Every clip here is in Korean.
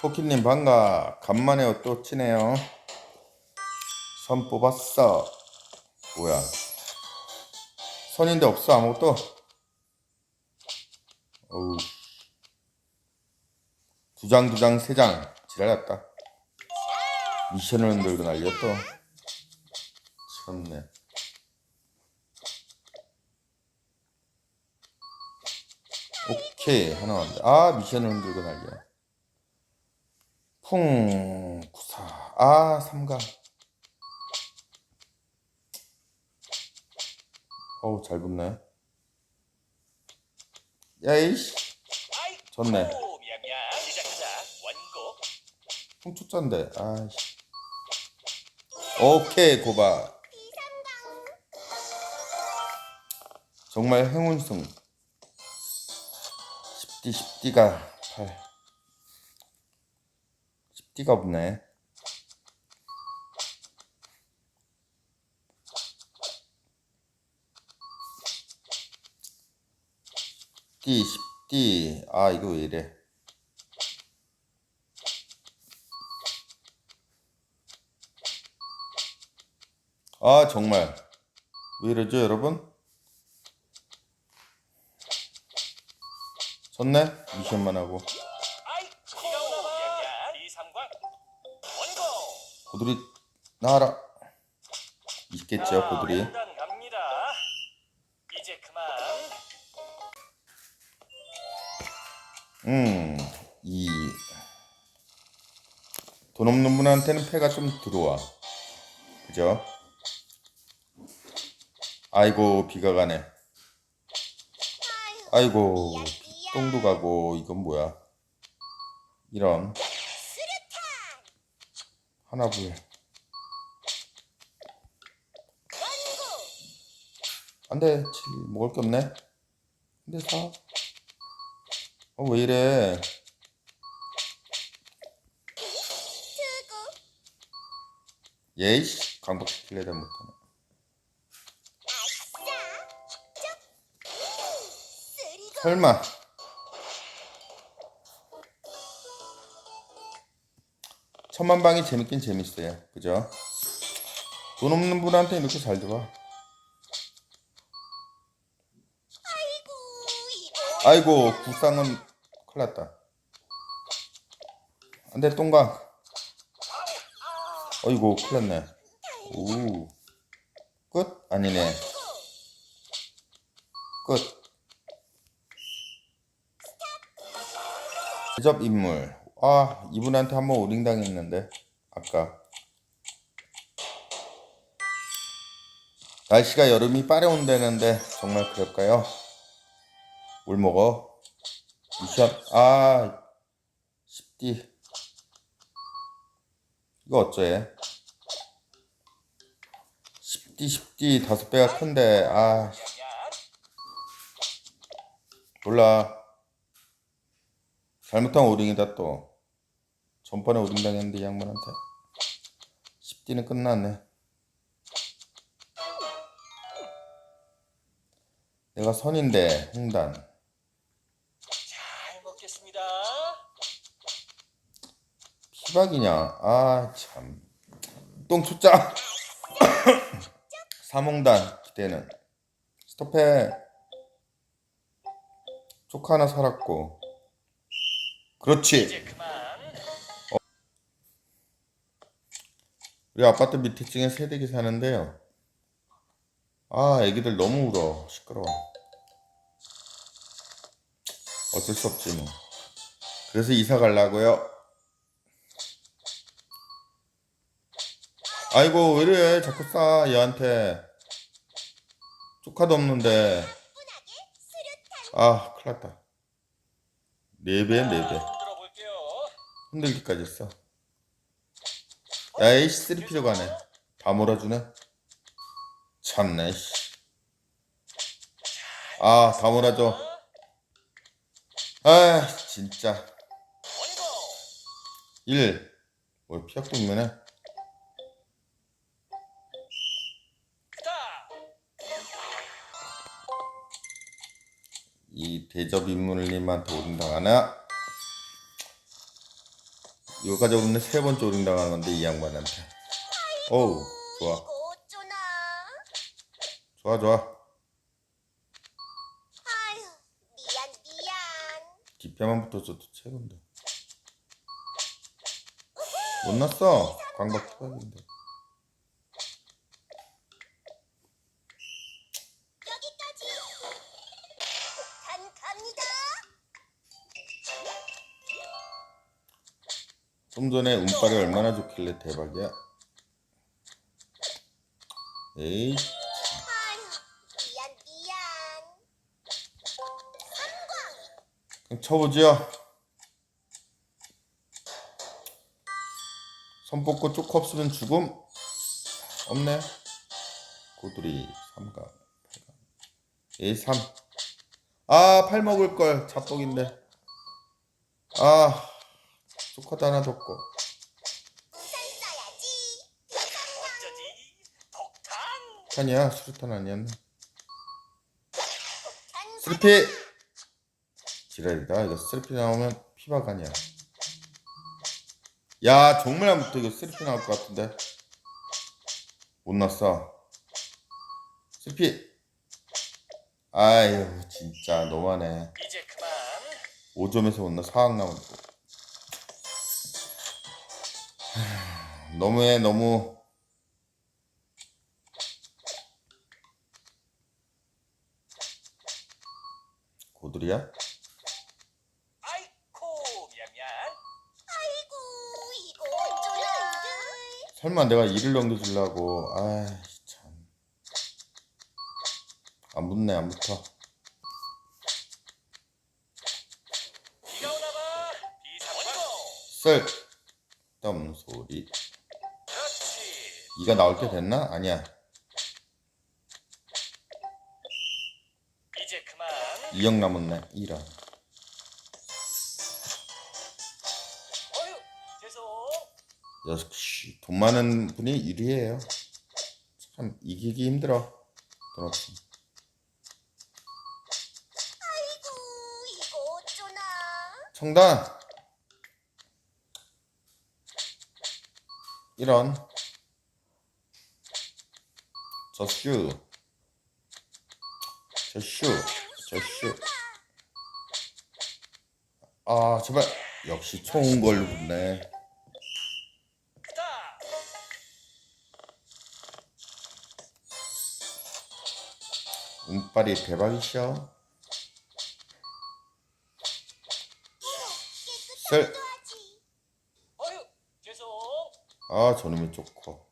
포키님 반가. 간만에 또 치네요. 선 뽑았어. 뭐야? 선인데 없어 아무것도? 어우. 두장 두장 세장. 지랄났다. 미션을 흔들고 난리야 또. 참네. 오케이. 하나 왔는데 아 미션을 흔들고 난리 야풍 구사. 아 삼가. 어우 잘 붙네. 야이씨. 원고 풍초짠데. 아이씨. 오케이 고바 정말 행운승. 10D 10D가 8 10D가 없네. D 10D 아 이거 왜 이래? 아 정말. 왜 이러죠 여러분? 졌네? 미션만 하고 고 고들이 나와라. 있겠죠 고들이 단 갑니다. 이제 그만. 음이 돈 없는 분한테는 패가 좀 들어와. 그죠? 아이고 비가 가네. 아이고 똥도 가고 이건 뭐야? 이런 하나불 안돼 칠 먹을 게 없네 근데 사 어, 왜 이래? 예이씨, 강박시킬래다 못하네. 설마. 천만방이 재밌긴 재밌어요. 그죠? 돈 없는 분한테 이렇게 잘 들어와. 아이고, 국상은 큰일 났다. 안 돼, 똥강. 어이구, 큰일 났네. 오. 끝? 아니네. 끝. 대접 인물. 아, 이분한테 한번 오링 당했는데. 아까. 날씨가 여름이 빠려온다는데 정말 그럴까요? 뭘 먹어? 미션 아 10D 이거 어쩌해 10D 10D 다섯 배가 큰데 아 몰라 잘못한 오링이다 또 전번에 오링 당했는데 이 양반한테 10D는 끝났네 내가 선인데 홍단 잘 먹겠습니다 피박이냐? 아, 참. 똥초짜. 사몽단 기대는. 스톱해. 조카 하나 살았고. 그렇지. 우리 아파트 밑에 층에 세대기 사는데요. 아, 애기들 너무 울어. 시끄러워. 어쩔 수 없지 뭐. 그래서 이사 가려고요. 아이고, 왜 이래. 자꾸 싸, 얘한테. 조카도 없는데. 아, 큰일 났다. 네 배, 네 배. 흔들기까지 했어. 야, 이 쓰리 필요가 네다 몰아주네. 참네, 씨. 아, 다 몰아줘. 아, 진짜. 원고 1. 뭘 피학도 있네. 이 대접 인물님한테 오른당하나? 여기까지 오면 세 번째 오링 당하는 건데 이 양반한테. 어우 좋아. 이거? 좋아. 좋아 미안 미안. 뒷배만 붙어줘도 최고인데. 못 났어. 광박 투박인데 좀 전에 운빨이 얼마나 좋길래 대박이야? 에이. 미안 미안. 그냥 쳐보지요 손 뽑고 쪼크 없으면 죽음? 없네. 고두리 3가 8가 1 3 아, 팔 먹을 걸. 잡복인데. 아, 조커도 하나 줬고. 탄이야, 수류탄 아니었나? 스리피! 지랄이다. 이거 스리피 나오면 피박 아니야. 야, 정말부터 이거 스리피 나올 것 같은데. 못 났어. 스리피! 아유, 진짜 너무하네. 이제 그만. 5점에서 못 나, 4학 나오고. 너무해, 너무. 고들이야? 아이코 미안미안. 아이고 이거? 설마 내가 이를 넘겨주려고 아이 참. 안 붙네 안 붙어 비가 오나봐. 비상원고. 쓸 없는 소리 그렇지. 이가 나올 때 됐나? 아니야 이제 그만. 2억 남았네 1원 어휴 죄송. 역시 돈 많은 분이 유리해요 참 이기기 힘들어 돈 없으면 아이고 이거 어쩌나? 청단 1원 저슈 저슈 저슈 아 제발 역시 걸로 붙네. 운빨이 대박이셔 쓸. 깨끗하지. 어휴 죄송. 아 저놈이 좋고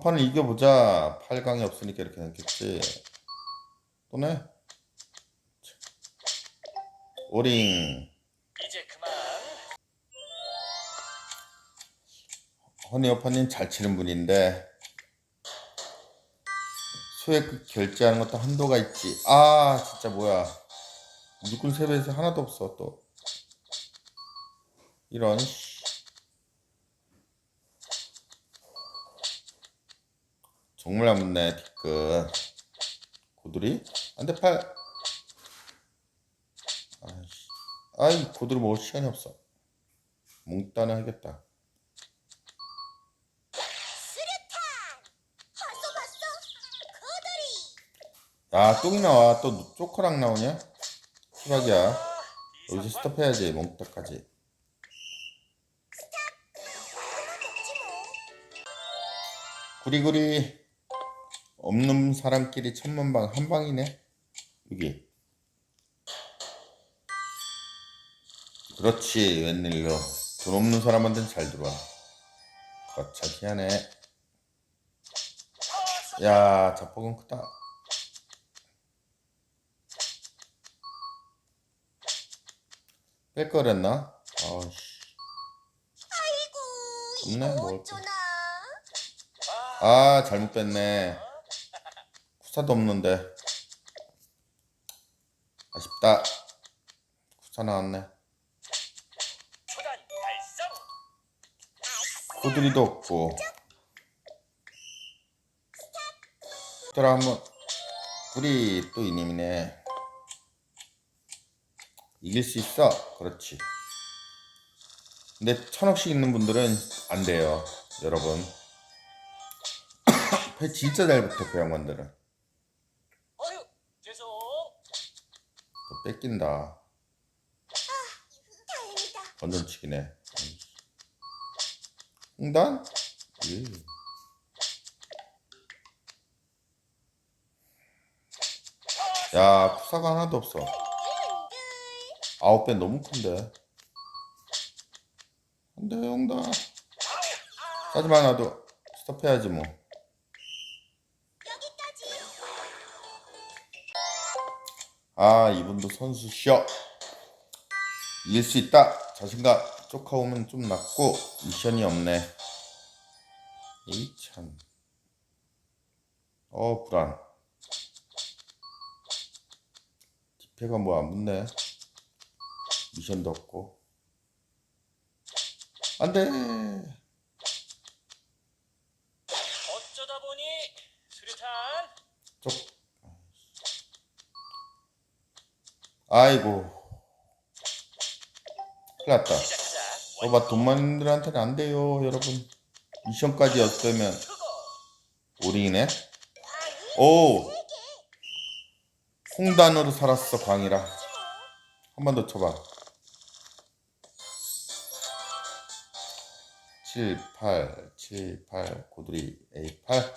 한 판을 이겨보자. 8강이 없으니까 이렇게 생겼지. 또네. 오링. 이제 그만. 허니어파님 잘 치는 분인데 소액 결제하는 것도 한도가 있지. 아 진짜 뭐야. 육군 세배에서 하나도 없어 또. 이런 붙네 뒤끝 고두리 안돼 팔 아이씨 아이 고두리 먹을 시간이 없어 몽따는 하겠다. 야, 똥이 나와. 또 쪼커랑 나오냐? 수박이야. 아, 여기서. 스톱해야지, 뭐. 구리구리. 없는 사람끼리 천만방 한 방이네. 여기. 그렇지, 웬일로. 돈 없는 사람한테는 잘 들어와. 거참 희한해. 야, 자폭은 크다. 뺄 거랬나? 아우씨. 아이고 없네? 아, 아 잘못 뺐네 쿠사도 없는데 아쉽다 쿠사 나왔네. 코드리도 없고 얘들아 한번 우리 또 이님이네. 이길 수 있어. 그렇지. 근데 천억씩 있는 분들은 안 돼요. 여러분. 배 진짜 잘 붙어, 그 양반들은. 어휴, 죄송. 또 뺏긴다. 건전치기네. 홍단? 예. 야, 푸사가 하나도 없어. 아홉 배 너무 큰데. 안 돼, 홍단. 하지만 나도 스톱해야지 뭐. 아, 이분도 선수셔. 이길 수 있다. 자신감 쫓아오면 좀 낫고 미션이 없네. 에이 참. 어 불안. 디페가 뭐 안 붙네. 미션도 없고. 안돼. 어쩌다 보니 수류탄. 쪽. 아이고. 큰일 났다. 시작하자. 어봐 돈만들한테는 안 돼요 여러분 미션까지 였으면 아니. 오 홍단으로 살았어 광이라 한 번 더 쳐봐 7, 8, 7, 8 고두리 A 8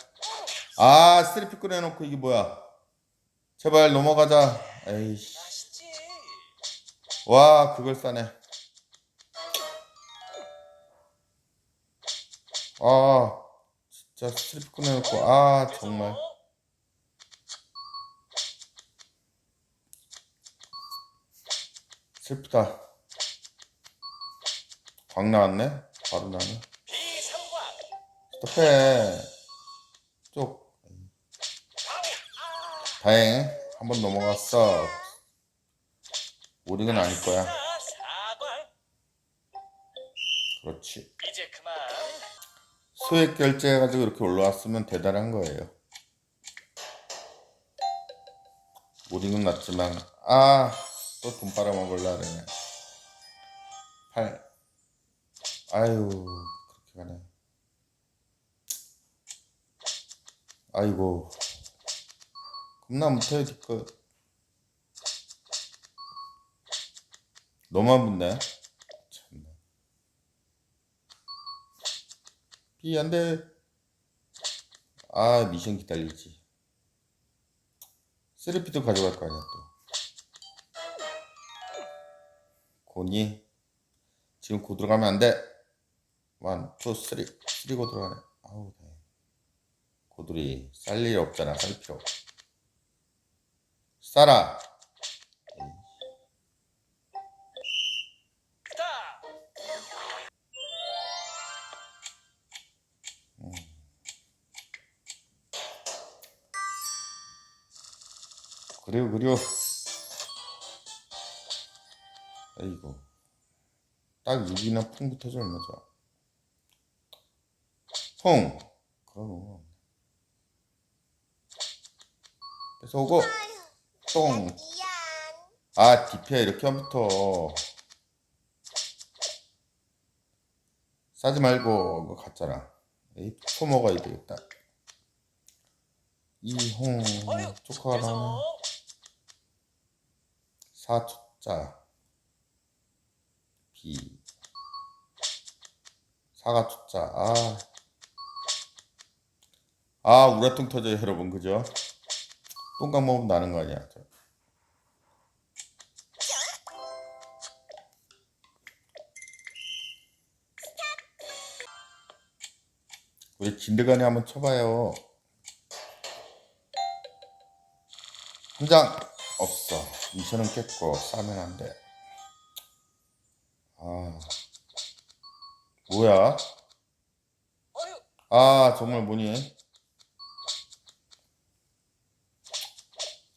아 쓰리피 꺼내놓고 이게 뭐야 제발 넘어가자 에이씨. 와 그걸 싸네. 아 진짜 스트립 꺼내놓고 아 정말. 슬프다. 광 나왔네? 바로 나네. 스톱해. 쪽. 다행. 한 번 넘어갔어 오링은 아닐 거야. 그렇지 이제 그만. 소액 결제해가지고 이렇게 올라왔으면 대단한 거예요. 오링은 났지만 아 또 돈 빨아먹을라 그러네. 8 아유 그렇게 가네. 아이고 겁나 못해요 디 안 붙네. 참나. 비 안돼. 아 미션 기다리지. 쓰리피도 가져갈 거 아니야 또. 고니 지금 고 들어가면 안 돼. 원, 투, 쓰리, 쓰리 고 들어가네. 아우 네. 고들이 쌀 일 없잖아. 쌀 필요. 없. 싸라. 그래요 그려 아이고. 딱 6이나 풍부터지 얼마죠 풍 그럼 그래서 오고. 똥. 아, 디피야 이렇게 하면부터. 싸지 말고 이거 갔잖아. 에이, 토 먹어야 되겠다. 이홍 조카랑. 4초자 B 사가 초자 아. 아 우라통 터져요 여러분 그죠? 똥강 먹으면 나는 거 아니야 우리 진드간에 한번 쳐봐요 한 장. 없어. 미션은 깼고 싸면 안 돼. 아 뭐야? 아 정말 뭐니?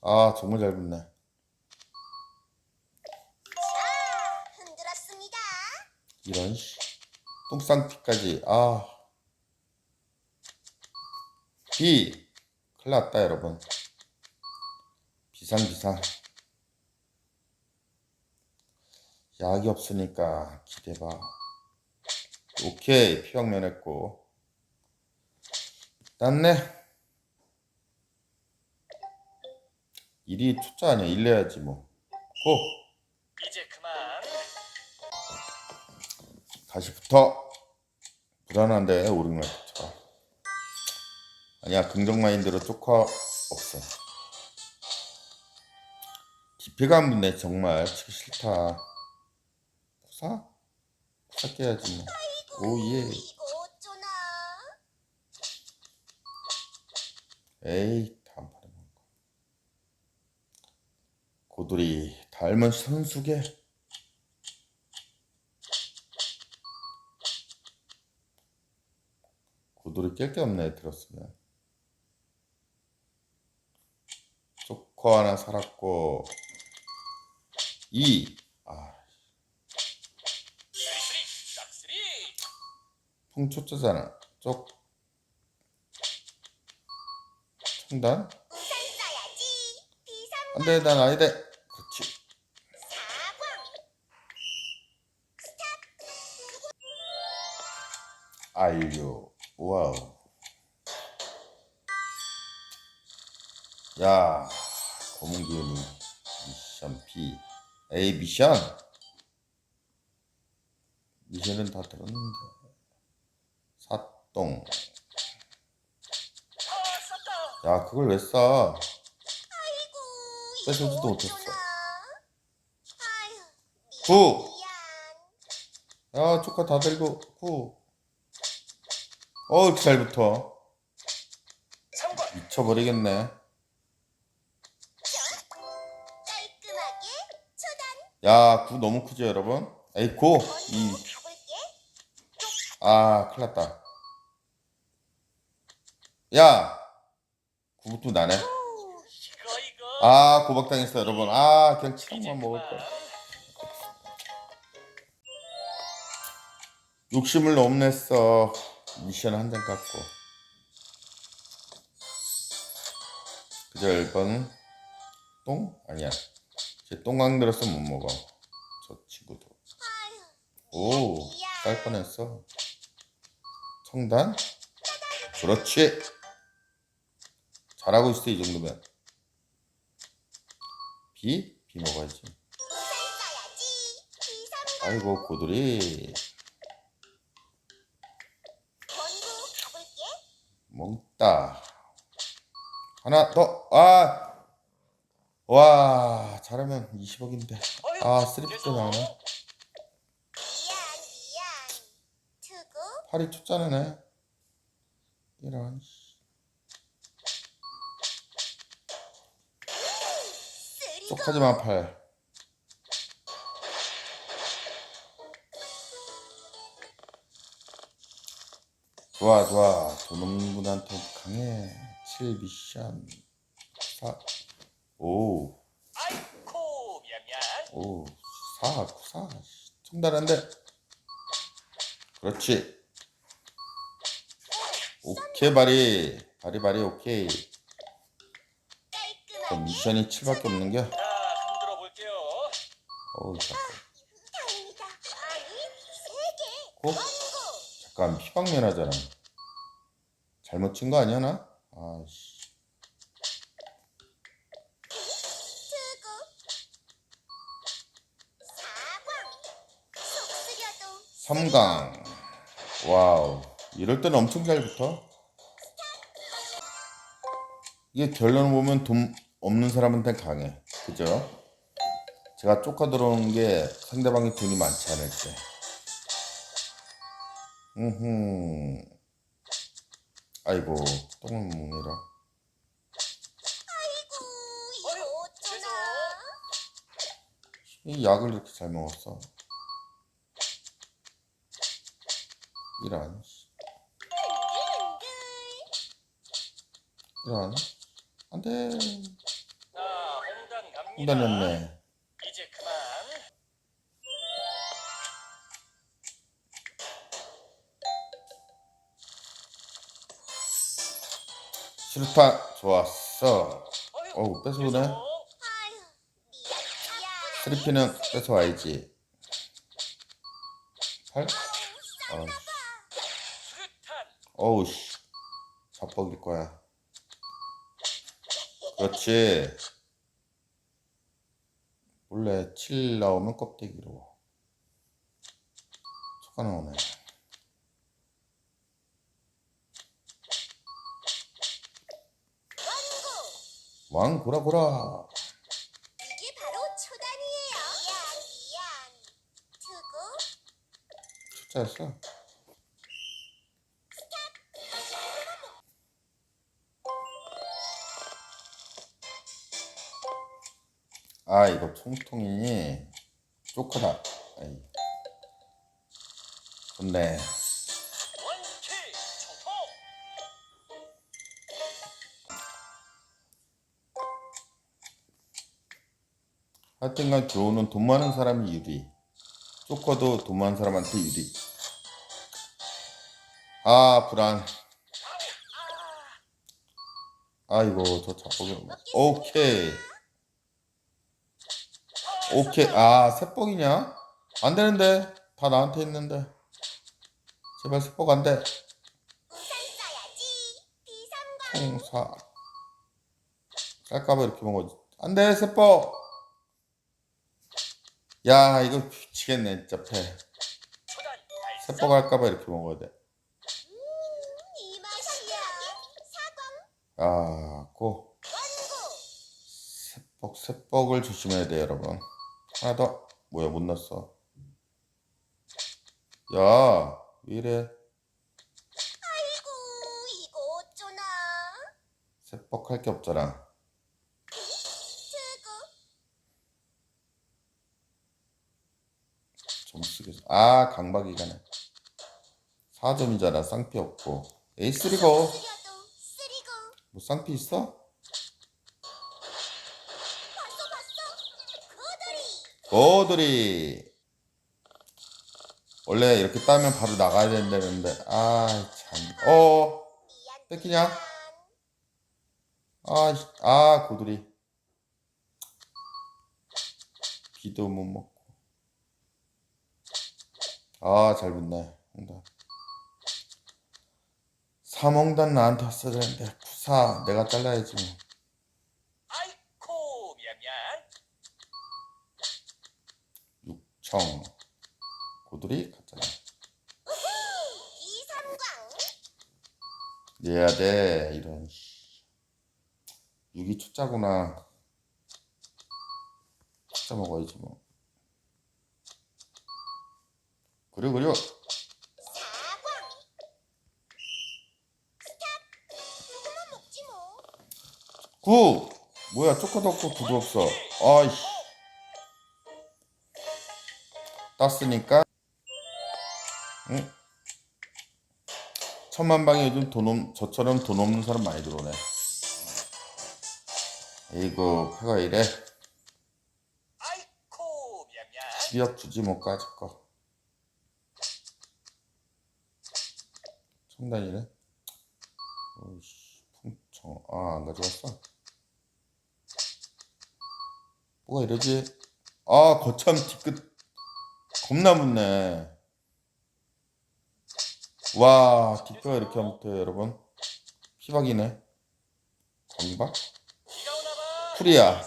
아 정말 잘 붙네. 자, 흔들었습니다. 이런 씨. 똥쌍피까지 아. 비 큰일 났다 여러분. 비상 비상. 약이 없으니까 기대봐. 오케이 피박 면했고. 땄네. 일이 투자 아니야 일 내야지 뭐. 고 이제 그만. 다시 붙어. 불안한데 오르막부터. 아니야 긍정 마인드로 쪼커 없어. 기피감 분네 정말 치기 싫다. 사? 사 깨야지 뭐. 오예. 에이 다음판에 볼까. 고돌이 닮은 선수계. 고돌이 깰 게 없네 들었으면. 조커 하나 살았고 이 아, 쓰리 짝쓰리. 풍초짜잖아. 쪽 청단. 비상 안돼 난. 그렇지. 사광. 아이유 와우 야 검은 기운이 미션 B A 미션 미션은 다 들었는데 사똥. 야 그걸 왜. 뺏어지도 이거 못했어. 구. 야 조카 다 들고 후. 어 이렇게 잘 붙어 3번. 미쳐버리겠네 야 구 너무 크죠 여러분? 에이 고! 이 원고 가볼게. 아, 큰일 났다. 야! 구부터 나네. 아, 고박당했어, 여러분. 아, 그냥 치킨만 먹을. 걸. 욕심을 너무 냈어. 미션 한 장 깎고. 그저 1번은 똥? 아니야. 쟤 똥강 들었어 못 먹어. 저 친구도. 오, 쌀 뻔했어. 청단? 그렇지. 잘하고 있어, 이 정도면. 비? 비 먹어야지. 아이고, 가볼게. 먹다. 하나 더, 아! 와, 잘하면 20억인데. 아, 쓰리피트 나오네. 팔이 쫓아내네. 이런. 쪽하지마, 팔. 좋아, 좋아. 돈 없는 분한테 강해. 7 미션. 4. 오, 아이코 미안. 오. 4, 4. 청달한데. 그렇지. 오케이, 바리. 바리, 바리, 오케이. 그럼. 미션이 7밖에 없는 겨? 자 흔들어 볼게요. 어우, 잠깐. 다행이다. 아니 세 개. 고? 원고. 잠깐, 피방면 하잖아. 잘못 친 거 아니야, 나? 아씨. 3강. 와우. 이럴 때는 엄청 잘 붙어. 이게 결론을 보면 돈 없는 사람한테 강해. 그죠? 제가 쪼까 들어오는 게 상대방이 돈이 많지 않을 때. 음흠. 아이고, 똥을 못 어쩌나. 이 약을 이렇게 잘 먹었어. 이런. 이런. 안 돼. 자 홍단 갑니다. 혼다녔네. 이제 그만. 수류탄 좋았어. 어우, 뺏어오네. 죄송. 스리피는 뺏어와야지 8? 어. 어우 씨 자뻑일 거야 그렇지 원래 7 나오면 껍데기로 초가 나오네. 왕 고라 고라 이게 바로 초단이에요. 미안, 미안. 두고. 숫자였어 아 이거 총통이 쪼크다. 아이. 좋네. 하여튼간 들어오는 돈 많은 사람이 유리. 쪼커도 돈 많은 사람한테 유리. 아 불안. 아이고 저 자뻑이 오케이 오케이 아 새뻑이냐 안 되는데 다 나한테 있는데 제발 우산 써야지. 비상광. 총사 쌀까봐 이렇게 먹어 안돼 새뻑 야 이거 미치겠네 진짜 패. 새뻑 할까봐 이렇게 먹어야 돼. 아, 고. 새뻑 새뻑을 조심해야 돼 여러분 하나 더. 뭐야 못 났어. 야 왜 이래? 아이고, 이거 어쩌나. 새뻑 할 게 없잖아. 좀 쓰겠어. 아 강박이가네. 4점이잖아. 쌍피 없고. 쓰려도 쓰리고. 뭐 쌍피 있어? 고돌이 원래 이렇게 따면 바로 나가야 된다는데 아참어 미안. 뺏기냐? 미안. 아, 씨, 아 비도 못 먹고 아잘 붙네 홍단 3홍단 나한테 왔어야 되는데 푸사 내가 잘라야지 뭐 아이코 미안 육청 고돌이 갔잖아 이삼광. 내야 돼 이런 씨. 6이 초짜구나 초짜 먹어야지 뭐 먹지 뭐. 구 뭐야 초코도 없고 구도 없어 아이씨 땄으니까. 응? 천만 방에 요즘 돈 없, 저처럼 돈 없는 사람 많이 들어오네. 이거 패가 이래. 12억 주지 못 가질 거. 청단이네? 오이씨 풍청. 아안 가져갔어? 뭐가 이러지? 아 거참 뒤끝 겁나 묻네 와 뒷뼈가 이렇게 하면 돼 여러분 피박이네 광박. 삼광.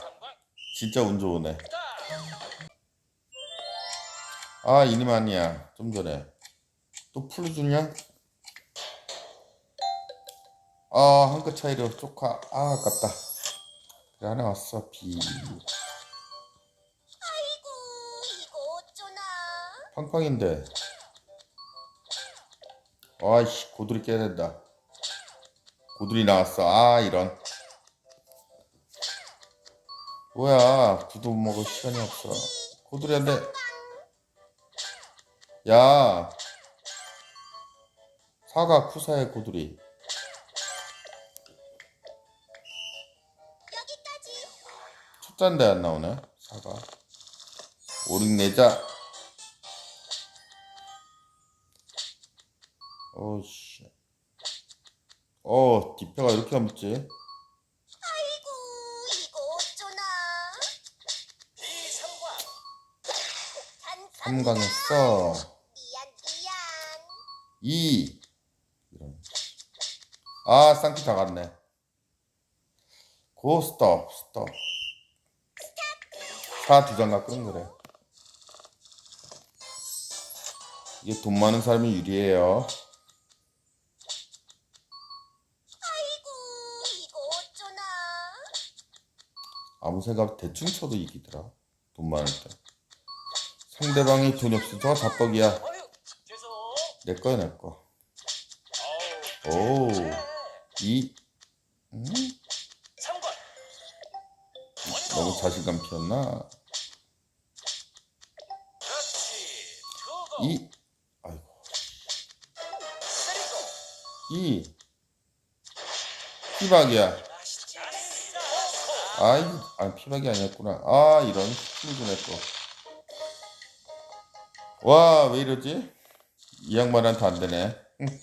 진짜 운 좋으네. 아 이님 아니야 좀 전에 또풀 주냐? 아 한 끗 차이로 조카 아 아깝다 그래 하나 왔어 비 팡팡인데. 아이씨 고들이 깨야 된다. 고들이 나왔어. 아 이런. 뭐야 구도 못 먹을 시간이 없어. 한대. 야. 사과 쿠사의 고들이 여기까지. 첫잔데 안 나오네 사과. 오륙 내자 어씨 어 뒷표가 이렇게 안 붙지 아이고, 이거 어쩌나. 비상광. 3 강했어. 미안 미안. 2 이런. 아 쌍피 다 갔네. 고 스톱 스톱. 4두장 갖고는 그래. 이게 돈 많은 사람이 유리해요. 아이고 이거 어쩌나. 아무 생각 대충 쳐도 이기더라. 돈 많을 때. 상대방이 돈이 없어. 저 자뻑이야. 어휴, 죄송. 내 거야 내 거. 오. 제. 2 음? 3권. 너무 자신감 피었나? 2 아이고. 2 피박이야. 아이, 아 피박이 아니었구나. 아 이런 풀구네 또. 와 왜 이러지? 이 양반한테 안 되네. 응.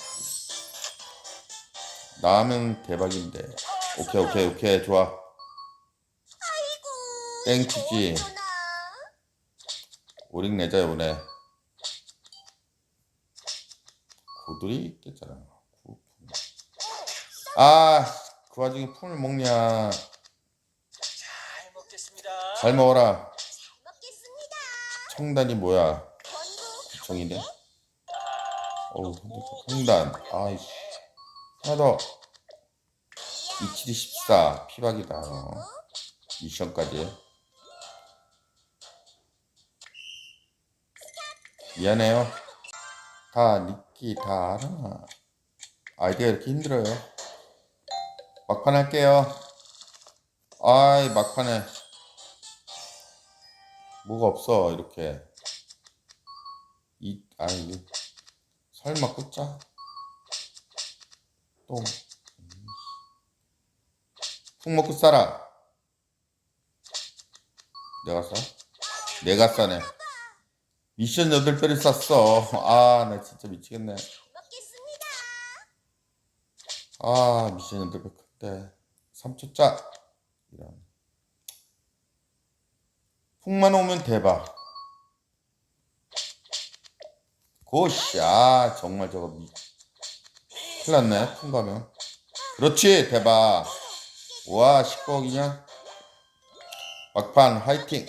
나면 대박인데. 오케이 오케이 오케이 좋아. 아이고 땡치지. 오링 내자 요네. 고들이 있겠잖아. 구- 아, 그 와중에 품을 먹냐. 잘 먹어라. 잘 먹겠습니다. 청단이 뭐야? 구청이네. 아, 어우, 홍단. 아이씨. 하나 더. 27이 14. 피박이다. 어. 미션까지. 미안해요. 다 니끼 다 알아. 아이디가 이렇게 힘들어요. 막판 할게요. 아이 막판에 뭐가 없어 이렇게 이 아이 설마 꽂자 똥. 푹 먹고 싸라. 내가 싸? 내가 싸네. 미션 8배를 쌌어. 아, 나 진짜 미치겠네. 아, 미션 8배 큰데. 3초 짜. 이런. 푹만 오면 대박. 고씨, 아, 정말 저거 미... 큰일 났네, 푹 가면. 그렇지, 대박. 와, 10억이냐? 막판, 화이팅.